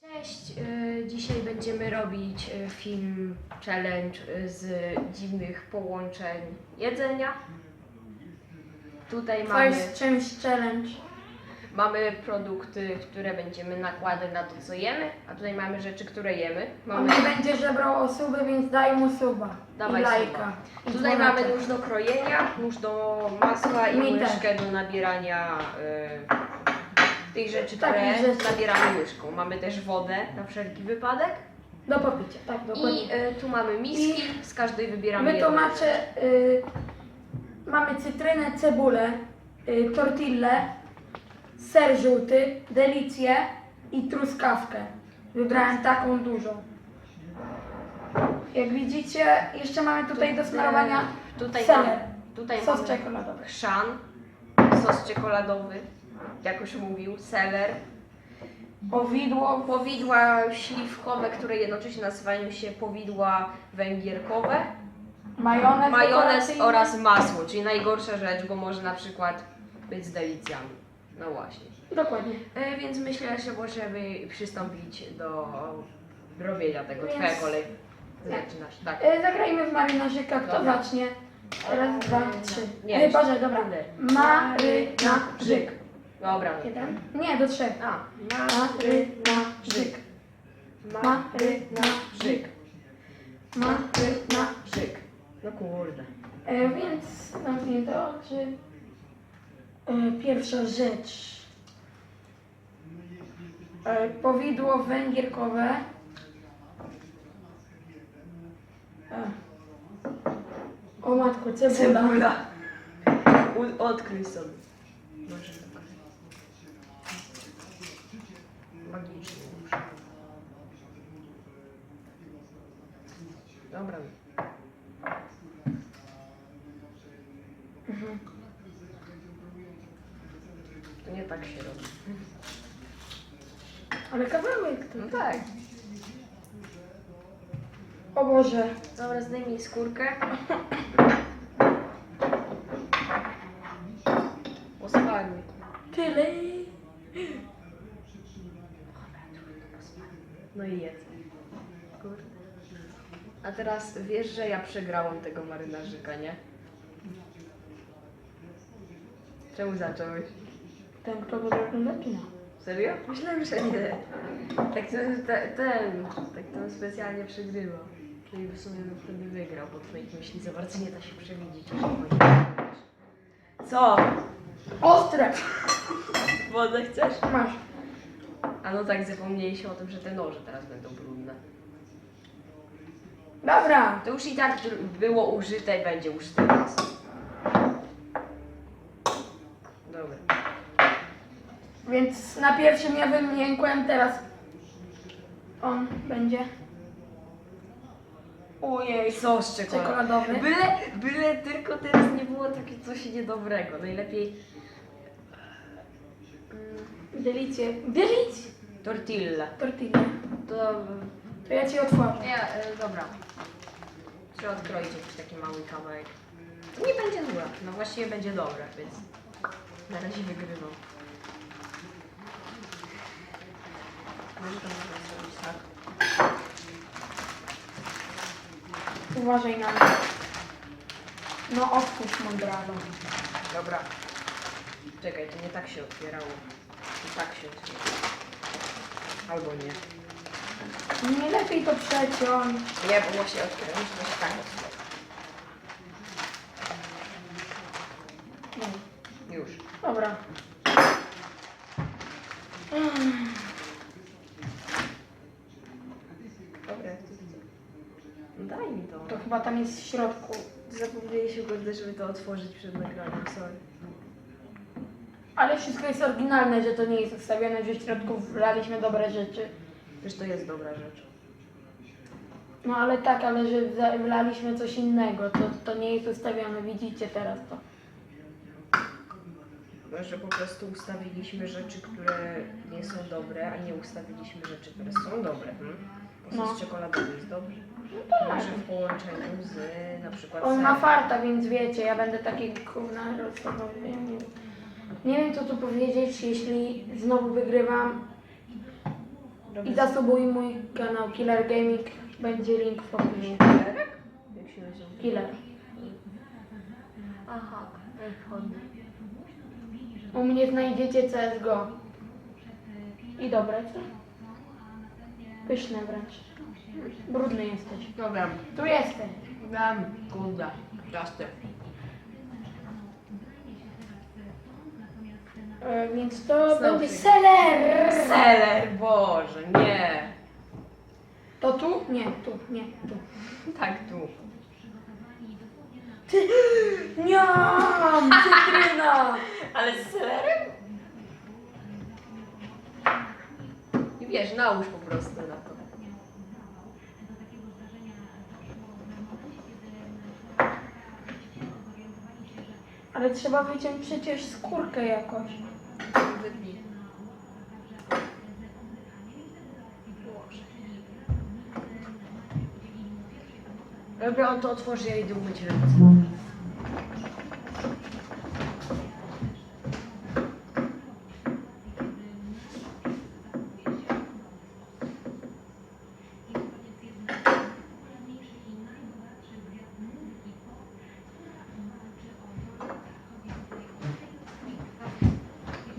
Cześć, y, dzisiaj będziemy robić y, film challenge y, z dziwnych połączeń jedzenia. Tutaj mamy, jest część challenge. mamy produkty, które będziemy nakładać na to, co jemy, a tutaj mamy rzeczy, które jemy. On Mamy, nie będzie żebrał o suby, więc daj mu suba. Dawaj I lajka. suba. I tutaj dzwoneczek. mamy nóż do krojenia, nóż do masła i Mi też. łyżkę do nabierania y, tych rzeczy, Takich które rzeczy. nabieramy łyżką. Mamy też wodę na wszelki wypadek. Do popicia, tak, dokładnie. I y, tu mamy miski, z każdej wybieramy jedną Wytłumaczę. Y, mamy cytrynę, cebulę, y, tortillę, ser żółty, delicję i truskawkę. Wybrałem taką dużą. Jak widzicie, jeszcze mamy tutaj do smarowania Tutaj seler. tutaj sos mamy czekoladowy. chrzan, sos czekoladowy, jak już mówił, seler, Powidło, powidła śliwkowe, które jednocześnie nazywają się powidła węgierkowe, majonez, majonez dekoracyjny. oraz masło, czyli najgorsza rzecz, bo może na przykład być z delicjami. No właśnie. Dokładnie. E, więc myślę, że możemy przystąpić do robienia tego. Więc- Twoja kolej. Zaczynasz, tak. E, Zagrajmy w marynarzyka. Kto Dobra. zacznie? Raz, dwa, trzy. Nie, Nie, Boże, dobra. nie. Marynarzyk. Dobra. Jeden? Nie, do trzech. A, Marynarzyk. Marynarzyk. Marynarzyk. Żyk. No kurde. E, więc zamknięte oczy. E, pierwsza rzecz. E, powidło węgierkowe. E. O matko, cebula. Cebula. U- Odkryj sobie. Może tak. Magicznie już. Dobra. Mhm. To nie tak się robi. Ale kawałek to. No tak. O Boże. Dobra, zdejmij skórkę. Posmaruj. Tyle. No i jedz. Kurde. A teraz wiesz, że ja przegrałam tego marynarzyka, nie? Czemu zacząłeś? Ten, kto go zaczyna. Serio? Myślałem, że nie. Tak to, te, ten, tak to specjalnie przegrywa. Czyli w sumie bym wtedy wygrał, bo twoich myśli za bardzo nie da się przewidzieć. Co? Ostre! Wodę chcesz? Masz. A no tak, zapomnieliśmy o tym, że te noże teraz będą brudne. Dobra. To już i tak było użyte i będzie użyte raz. Dobra. Więc na pierwszym ja wymiękłem, teraz on będzie. Ojej, Sos czekoladowy. czekoladowy. Byle, byle tylko teraz nie było takie coś niedobrego. Najlepiej mm, Delicje. Delicje! tortilla. Tortilla. To To ja ci otworzę. ja, e, dobra. Trzeba odkroić jakiś taki mały kawałek. To nie będzie złe. No właściwie będzie dobre, więc na razie wygrywam. Może to można zrobić tak. Uważaj na mnie. No odpuść mądralo. Dobra. Czekaj, to nie tak się otwierało. To tak się otwierało. Albo nie. Nie lepiej to przeciąć. Nie, bo że to się tak. Już. Dobra. Mm, Dobra, jak to widzę. No daj mi to. To chyba tam jest w środku. Zapomnieliśmy kurde, żeby to otworzyć przed nagraniem, sorry. Ale wszystko jest oryginalne, że to nie jest ustawione, że w środku wlaliśmy dobre rzeczy. Wiesz, to jest dobra rzecz. No ale tak, ale że wza- wlaliśmy coś innego, to, to nie jest ustawione, widzicie teraz to. No, że po prostu ustawiliśmy rzeczy, które nie są dobre, a nie ustawiliśmy rzeczy, które są dobre. Hmm? Bo No. sos czekoladowy jest dobry. Może w połączeniu z na przykład On serem. ma farta, więc wiecie, ja będę taki kurna wiem. nie wiem co tu powiedzieć, jeśli znowu wygrywam. I zasubuj mój kanał Killer Gaming. Będzie link w opisie. Jak się nazywa? Killer. Aha, jak wchodzi. U mnie znajdziecie CSGO. I dobre, co? Pyszne wręcz. Brudny jesteś. Dobra, Tu jesteś. dam, kurde, ciasty. E, więc to Znowu będzie się- seler. Seler, Boże, nie. To tu? Nie, tu, nie, tu. Tak tu. Ty... Niam! Cytryna! Ale z selerem? I wiesz, nałóż po prostu na to. Ale trzeba wyciąć przecież skórkę jakoś. Boże. Dobra, on to otworzy, ja idę umyć ręce.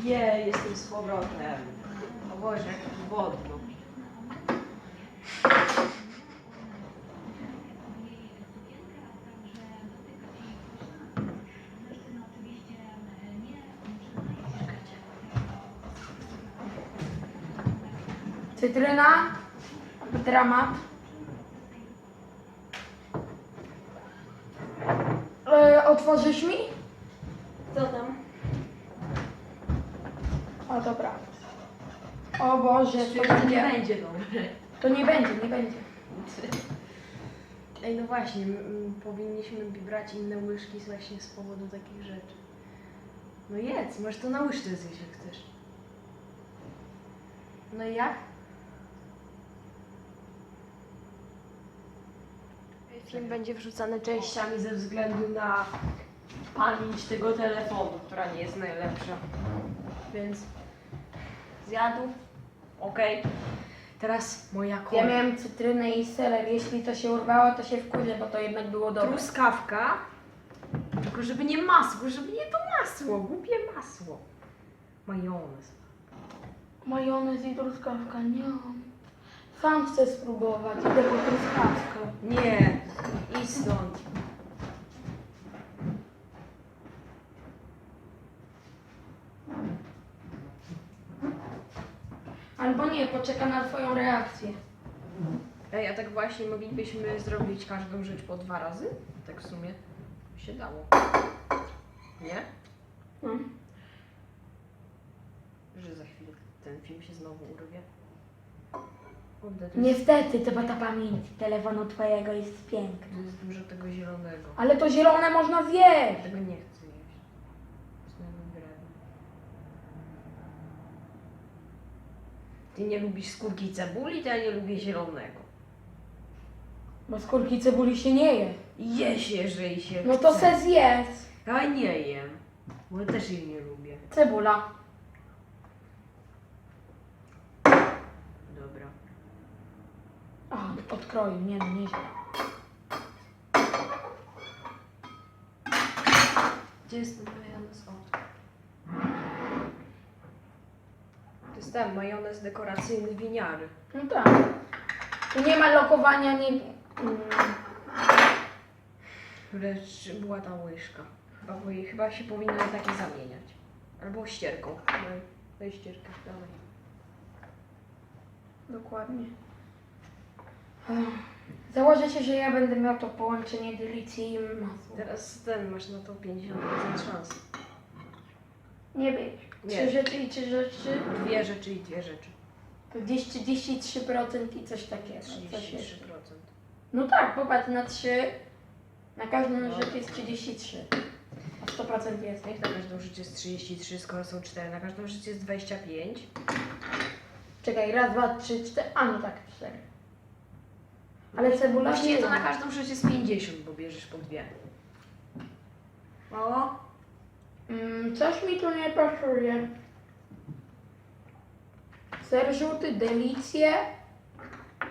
Je, jestem z powrotem. O Boże, jak wodno. Cytryna. Dramat. E, otworzysz mi? Co tam? O, dobra. O Boże, to To nie będzie. będzie dobre. To nie będzie, nie będzie. Ej, no właśnie, m- m, powinniśmy brać inne łyżki właśnie z powodu takich rzeczy. No jedz, możesz to na łyżce zjeść jak chcesz. No i jak? Film będzie wrzucany częściami ze względu na pamięć tego telefonu, która nie jest najlepsza. Więc zjadł. Okej. Teraz moja Ja kolej. miałem cytrynę i seler. Jeśli to się urwało, to się wkurzę, bo to jednak było dobre. Truskawka. Tylko żeby nie masło, żeby nie to masło, głupie masło. Majonez. Majonez i truskawka, nie. Sam chcę spróbować, idę po truskawkę. Nie, idź stąd. Albo nie, poczekam na twoją reakcję. Ej, a tak właśnie moglibyśmy zrobić każdą rzecz po dwa razy? Tak w sumie się dało. Nie? No. Że za chwilę ten film się znowu urwie. Kurde, tu jest, Niestety, to bo ta pamięć telefonu twojego jest piękna. tu jest dużo tego zielonego. Ale to zielone można Ja zjeść. tego nie chcę Ty nie lubisz skórki cebuli, to ja nie lubię zielonego. Bo skórki cebuli się nie je. Je się, jeżeli się No to chce. se zjedz. Ja nie jem, bo ja też jej nie lubię. Cebula. Dobra. O, odkroju, nie no, nieźle. Gdzie jest ten? O. To jest ten majonez dekoracyjny winiary. No tak. Tu nie ma lokowania, nie... Mm, Lecz była ta łyżka. Chyba, bo jej- chyba się powinno na takie zamieniać. Albo ścierką. Daj, daj ścierkę, dawaj. Dokładnie. Ech, Założę się, że ja będę miał to połączenie delicji i masła. Teraz ten masz na to 50% szans. Nie wiem. Trzy Nie. rzeczy i trzy rzeczy. Dwie rzeczy i dwie rzeczy. To gdzieś 33% i coś takiego. Coś jeszcze. 33%. No tak, popatrz na 3. Na każdą No. rzecz jest 33. A 100% jest. Jak na każdą rzecz jest 33, skoro są 4, na każdą rzecz jest 25. Czekaj, raz, dwa, trzy, cztery. A no tak, cztery. Ale cebula Właściwie to nie na każdą rzecz jest 50, bo bierzesz po dwie. Mało? Mm, coś mi tu nie pasuje. Ser żółty, delicje.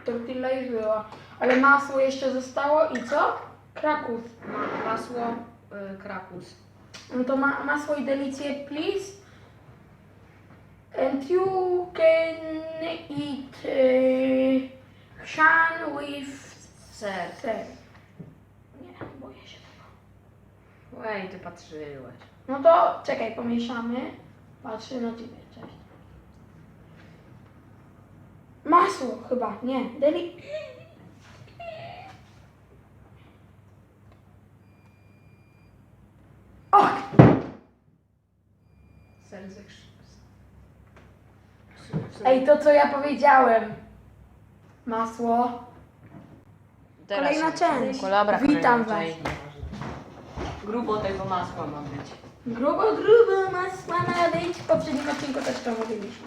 Tortilla już była. Ale masło jeszcze zostało i co? Krakus. Ma, masło, y, krakus. No to ma, masło i delicje, please. And you can eat uh, chan with Ser. ser. Nie, boję się tego. Ej, ty patrzyłeś. No to czekaj, pomieszamy. Patrzę na ciebie, cześć. Masło chyba, nie. Deli... Och! Ser ze krz- Ej, to co ja powiedziałem. Masło. Teraz kolejna część. Dobra, Witam kolejna część, nieważne. Grubo tego masła ma być. Grubo, grubo masła ma być. W poprzednim odcinku też to mówiliśmy.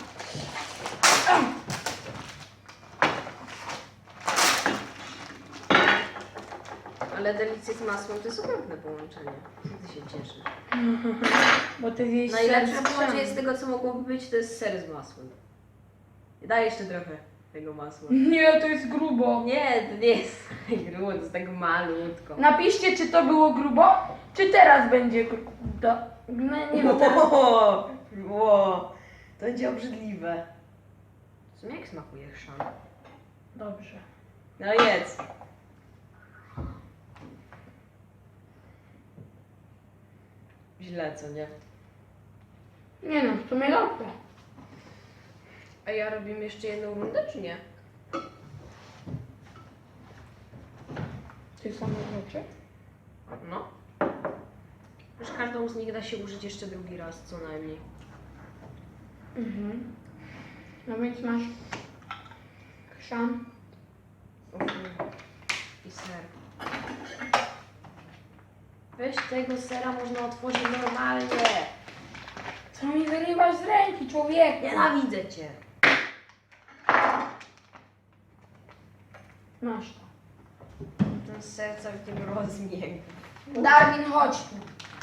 Ale delicje z masłem to jest okropne połączenie. Co ty się cieszysz? Bo ty zjeść Najlepsze połączenie z tego, co mogłoby być, to jest ser z masłem. Daj jeszcze trochę tego masła. Nie, to jest grubo. Nie, to nie jest grubo, to jest tak malutko. Napiszcie, czy to było grubo, czy teraz będzie grubo. No, nie wiem. Ło, ło, to będzie obrzydliwe. W sumie jak smakuje chrzan? Dobrze. No jedz. Źle, co nie? Nie no, w sumie dobrze. A ja robimy jeszcze jedną rundę, czy nie? Ty same rzeczy. No. Już każdą z nich da się użyć jeszcze drugi raz, co najmniej. Mhm. No więc masz chrzan. I ser. Weź tego sera można otworzyć normalnie. Co mi wyrywasz z ręki, człowieku? Nienawidzę cię. Masz to. Ten ser całkiem rozmiękł. Darwin, chodź tu.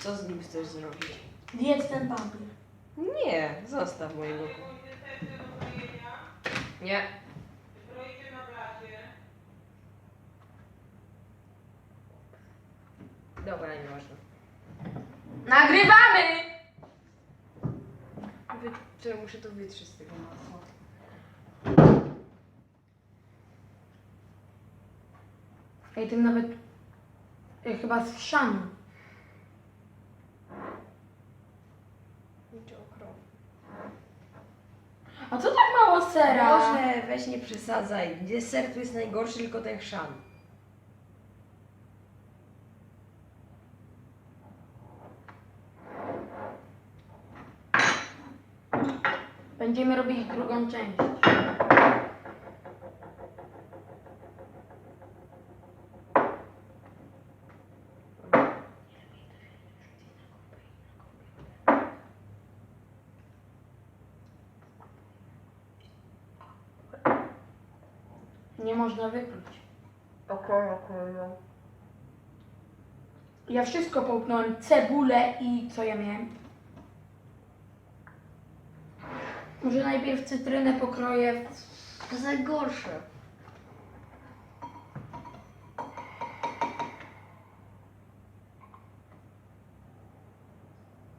Co z nim chcesz zrobić? Zjedz ten papier. Nie, zostaw mojego. Nie. Dobra, nieważne. Nagrywamy! Wy, to muszę to wytrzeć z tego masła. Ej, tym nawet e, chyba z. Będzie okropne. A co tak mało sera? Boże, weź nie przesadzaj. Gdzie ser tu jest najgorszy, tylko ten chrzan. Będziemy robić drugą część. Nie można wypluć. Okej, okej, no. Ja wszystko połknąłem. Cebulę i co ja miałem? Może najpierw cytrynę pokroję. To jest najgorsze.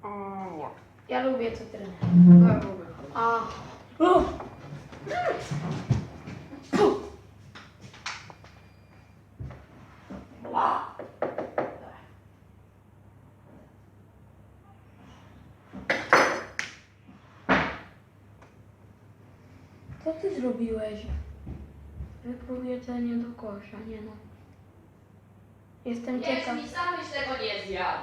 Mm, nie. Ja lubię cytrynę. Ja lubię. A. Uff. Zrobiłeś? Wyprół jedzenie do kosza, nie no. Jestem ciekaw. sam byś tego nie zjadł.